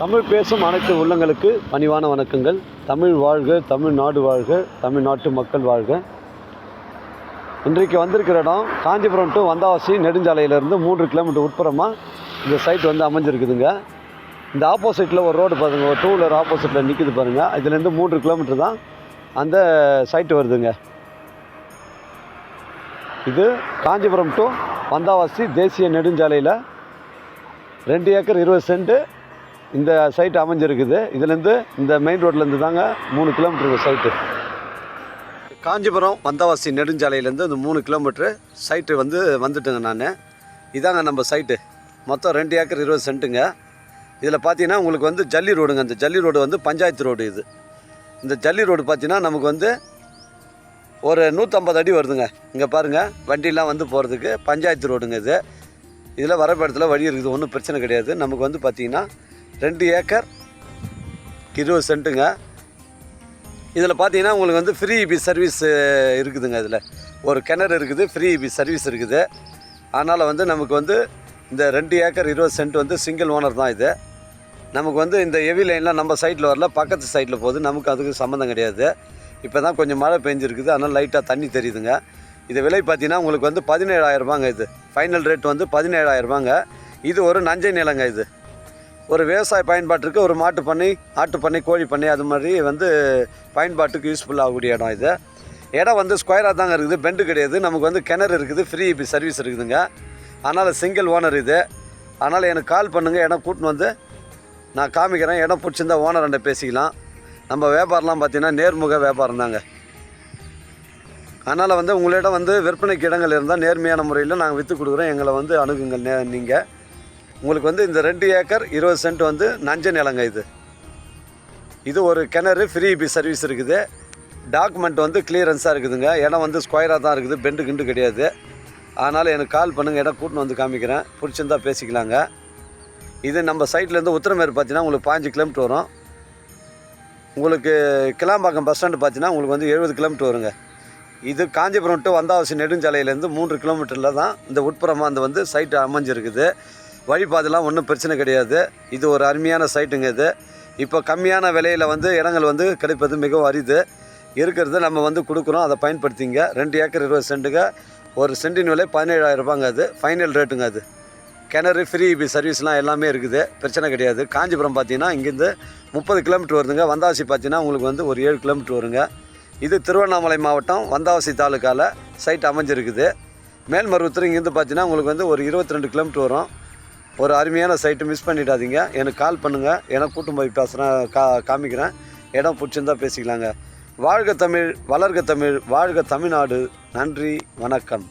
தமிழ் பேசும் அனைத்து உள்ளங்களுக்கு பணிவான வணக்கங்கள். தமிழ் வாழ்க தமிழ்நாடு வாழ்க தமிழ்நாட்டு மக்கள் வாழ்க. இன்றைக்கு வந்திருக்கிற இடம் காஞ்சிபுரம் டு வந்தாவாசி நெடுஞ்சாலையிலேருந்து மூன்று கிலோமீட்டர் உட்புறமாக இந்த சைட் வந்து அமைஞ்சிருக்குதுங்க. இந்த ஆப்போசிட்டில் ஒரு ரோடு பாருங்கள் ஒரு டூ வீலர் ஆப்போசிட்டில் நிற்கிது பாருங்கள் இதுலேருந்து மூன்று கிலோமீட்டர் தான் அந்த சைட்டு வருதுங்க. இது காஞ்சிபுரம் டு வந்தாவாசி தேசிய நெடுஞ்சாலையில் ரெண்டு ஏக்கர் இருபது சென்ட்டு இந்த சைட் அமைஞ்சிருக்குது. இதுலேருந்து இந்த மெயின் ரோட்லேருந்து தாங்க மூணு கிலோமீட்டர் சைட்டு காஞ்சிபுரம் வந்தவாசி நெடுஞ்சாலையிலேருந்து இந்த மூணு கிலோமீட்ரு சைட்டு வந்து வந்துட்டுங்க நான். இதாங்க நம்ம சைட்டு மொத்தம் ரெண்டு ஏக்கர் இருபது சென்ட்டுங்க. இதில் பார்த்தீங்கன்னா உங்களுக்கு வந்து ஜல்லி ரோடுங்க. இந்த ஜல்லி ரோடு வந்து பஞ்சாயத்து ரோடு இது. இந்த ஜல்லி ரோடு பார்த்தீங்கன்னா நமக்கு வந்து ஒரு நூற்றம்பது அடி வருதுங்க. இங்கே பாருங்கள் வண்டிலாம் வந்து போகிறதுக்கு பஞ்சாயத்து ரோடுங்க இது. இதில் வரப்படத்தில் வழி இருக்குது. ஒன்றும் பிரச்சனை கிடையாது. நமக்கு வந்து பார்த்திங்கன்னா ரெண்டு ஏக்கர் இருபது சென்ட்டுங்க. இதில் பார்த்தீங்கன்னா உங்களுக்கு வந்து ஃப்ரீ இபி சர்வீஸ் இருக்குதுங்க இதில். ஒரு கிணறு இருக்குது ஃப்ரீ இபி சர்வீஸ் இருக்குது. அதனால் வந்து நமக்கு வந்து இந்த ரெண்டு ஏக்கர் இருபது சென்ட் வந்து சிங்கிள் ஓனர் தான் இது. நமக்கு வந்து இந்த ஹெவி லைன்லாம் நம்ம சைட்டில் வரல பக்கத்து சைட்டில் போகுது. நமக்கு அதுக்கு சம்மந்தம் கிடையாது. இப்போ தான் கொஞ்சம் மழை பெஞ்சிருக்குது அதனால் லைட்டாக தண்ணி தெரியுதுங்க. இது விலை பார்த்தீங்கன்னா உங்களுக்கு வந்து பதினேழாயிரரூபாங்க இது. ஃபைனல் ரேட் வந்து பதினேழாயிரரூபாங்க இது ஒரு நஞ்சை நிலங்க இது. ஒரு விவசாய பயன்பாட்டுக்கு ஒரு மாட்டு பண்ணை ஆட்டு பண்ணை கோழி பண்ணை அது மாதிரி வந்து பயன்பாட்டுக்கு யூஸ்ஃபுல் ஆகக்கூடிய இடம் இது. இடம் வந்து ஸ்கொயராக தாங்க இருக்குது பெண்டு கிடையாது. நமக்கு வந்து கிணறு இருக்குது ஃப்ரீ இப்போ சர்வீஸ் இருக்குதுங்க. அதனால் சிங்கிள் ஓனர் இது. அதனால் எனக்கு கால் பண்ணுங்கள் இடம் கூட்டின்னு வந்து நான் காமிக்கிறேன். இடம் பிடிச்சிருந்தா ஓனர் பேசிக்கலாம். நம்ம வியாபாரம்லாம் பார்த்தீங்கன்னா நேர்முக வியாபாரம் தாங்க. அதனால் வந்து உங்களிடம் வந்து விற்பனைக்கு இடங்கள் இருந்தால் நேர்மையான முறையில் நாங்கள் விற்று கொடுக்குறோம். எங்களை வந்து அணுகுங்கள் நே நீங்கள் உங்களுக்கு வந்து இந்த ரெண்டு ஏக்கர் இருபது சென்ட் வந்து நஞ்ச நிலங்க இது. இது ஒரு கிணறு ஃப்ரீ பி சர்வீஸ் இருக்குது. டாக்குமெண்ட் வந்து கிளியரன்ஸாக இருக்குதுங்க. இடம் வந்து ஸ்கொயராக தான் இருக்குது. பெண்டு கிண்டு கிடையாது. அதனால் எனக்கு கால் பண்ணுங்கள் இடம் கூட்டின்னு வந்து காமிக்கிறேன். பிடிச்சிருந்தா பேசிக்கலாங்க. இது நம்ம சைட்லேருந்து உத்தரமேறு பார்த்தீங்கன்னா உங்களுக்கு பாஞ்சு கிலோமீட்டர் வரும். உங்களுக்கு கிளாம்பாக்கம் பஸ் ஸ்டாண்டு பார்த்தீங்கன்னா உங்களுக்கு வந்து எழுபது கிலோமீட்டர் வருங்க. இது காஞ்சிபுரம் டு வந்தாவாசி நெடுஞ்சாலையிலேருந்து மூன்று கிலோமீட்டரில் தான் இந்த உட்புறமாக அந்த வந்து சைட்டு அமைஞ்சிருக்குது. வழிபாதெல்லாம் ஒன்றும் பிரச்சனை கிடையாது. இது ஒரு அருமையான சைட்டுங்க இது. இப்போ கம்மியான விலையில் வந்து இடங்கள் வந்து கிடைப்பது மிகவும் அரிது. இருக்கிறது நம்ம வந்து கொடுக்குறோம் அதை பயன்படுத்திங்க. ரெண்டு ஏக்கர் இருபது சென்ட்டுங்க ஒரு சென்டின் விலை பதினேழாயிரம் ரூபாங்க அது. ஃபைனல் ரேட்டுங்க அது. கிணறு ஃப்ரீ இபி சர்வீஸ்லாம் எல்லாமே இருக்குது. பிரச்சனை கிடையாது. காஞ்சிபுரம் பார்த்தீங்கன்னா இங்கேருந்து முப்பது கிலோமீட்டர் வருதுங்க. வந்தாவாசி பார்த்தீங்கன்னா உங்களுக்கு வந்து ஒரு ஏழு கிலோமீட்டர் வருங்க. இது திருவண்ணாமலை மாவட்டம் வந்தாவாசி தாலுக்காவில் சைட் அமைஞ்சிருக்குது. மேல்மருவத்தூர் இங்கேருந்து பார்த்தீங்கன்னா உங்களுக்கு வந்து ஒரு இருபத்தி ரெண்டு கிலோமீட்டர் வரும். ஒரு அருமையான சைட்டு மிஸ் பண்ணிடாதீங்க. எனக்கு கால் பண்ணுங்கள் எனக்கு கூட்டம் போய் பேசுகிறேன் கா காமிக்கிறேன். இடம் பிடிச்சிருந்தா பேசிக்கலாங்க. வாழ்க தமிழ் வளர்க தமிழ் வாழ்க தமிழ்நாடு. நன்றி வணக்கம்.